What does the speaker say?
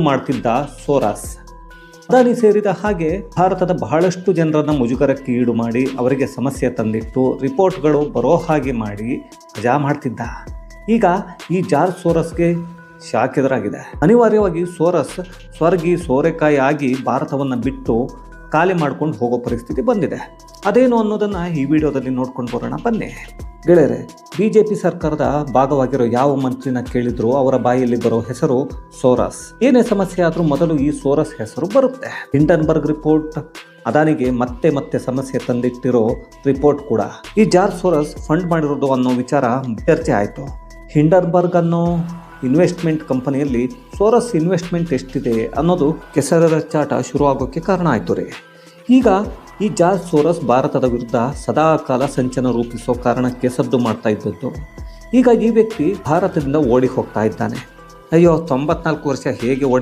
ಮಾಡ್ತಿದ್ದ ಸೋರಾಸ್. ಅದಾನಿ ಸೇರಿದ ಹಾಗೆ ಭಾರತದ ಬಹಳಷ್ಟು ಜನರನ್ನ ಮುಜುಗರಕ್ಕೆ ಈಡು ಮಾಡಿ ಅವರಿಗೆ ಸಮಸ್ಯೆ ತಂದಿಟ್ಟು ರಿಪೋರ್ಟ್ಗಳು ಬರೋ ಹಾಗೆ ಮಾಡಿ ಮಜಾ ಮಾಡ್ತಿದ್ದ. ಈಗ ಈ ಜಾರ್ಜ್ ಸೋರಸ್ಗೆ ಶಾಕ್ ಎದುರಾಗಿದೆ. ಅನಿವಾರ್ಯವಾಗಿ ಸೋರಸ್ ಸ್ವರ್ಗಿ ಸೋರೆಕಾಯಿ ಆಗಿ ಭಾರತವನ್ನು ಬಿಟ್ಟು ಖಾಲಿ ಮಾಡ್ಕೊಂಡು ಹೋಗೋ ಪರಿಸ್ಥಿತಿ ಬಂದಿದೆ. ಅದೇನು ಅನ್ನೋದನ್ನ ಈ ವಿಡಿಯೋದಲ್ಲಿ ನೋಡ್ಕೊಂಡು ಬರೋಣ. ಬನ್ನಿ. ಗೆಳೆಯರೆ, ಬಿಜೆಪಿ ಸರ್ಕಾರದ ಭಾಗವಾಗಿರೋ ಯಾವ ಮಂತ್ರಿನ ಕೇಳಿದ್ರು ಅವರ ಬಾಯಿಯಲ್ಲಿ ಬರೋ ಹೆಸರು ಸೋರಸ್. ಏನೇ ಸಮಸ್ಯೆ ಆದ್ರೂ ಮೊದಲು ಈ ಸೋರಸ್ ಹೆಸರು ಬರುತ್ತೆ. Hindenburg report. ಅದಾನಿಗೆ ಮತ್ತೆ ಮತ್ತೆ ಸಮಸ್ಯೆ ತಂದಿಟ್ಟಿರೋ ರಿಪೋರ್ಟ್ ಕೂಡ. ಈ ಜಾರ್ ಸೋರಸ್ ಫಂಡ್ ಮಾಡಿರೋದು ಅನ್ನೋ ವಿಚಾರ ಚರ್ಚೆ ಆಯಿತು. ಹಿಂಡನ್ಬರ್ಗ್ ಅನ್ನೋ ಇನ್ವೆಸ್ಟ್ಮೆಂಟ್ ಕಂಪನಿಯಲ್ಲಿ ಸೋರಸ್ ಇನ್ವೆಸ್ಟ್ಮೆಂಟ್ ಎಷ್ಟಿದೆ ಅನ್ನೋದು ಕೆಸರರ ಚಾಟ ಶುರುವಾಗೋಕ್ಕೆ ಕಾರಣ ಆಯಿತು ರೀ. ಈಗ ಈ ಜಾರ್ಜ್ ಸೋರಸ್ ಭಾರತದ ವಿರುದ್ಧ ಸದಾಕಾಲ ಸಂಚನ ರೂಪಿಸೋ ಕಾರಣಕ್ಕೆ ಸದ್ದು ಮಾಡ್ತಾ ಇದ್ದದ್ದು. ಈಗ ಈ ವ್ಯಕ್ತಿ ಭಾರತದಿಂದ ಓಡಿ ಹೋಗ್ತಾ ಇದ್ದಾನೆ. ಅಯ್ಯೋ, ತೊಂಬತ್ನಾಲ್ಕು ವರ್ಷ ಹೇಗೆ ಓಡಿ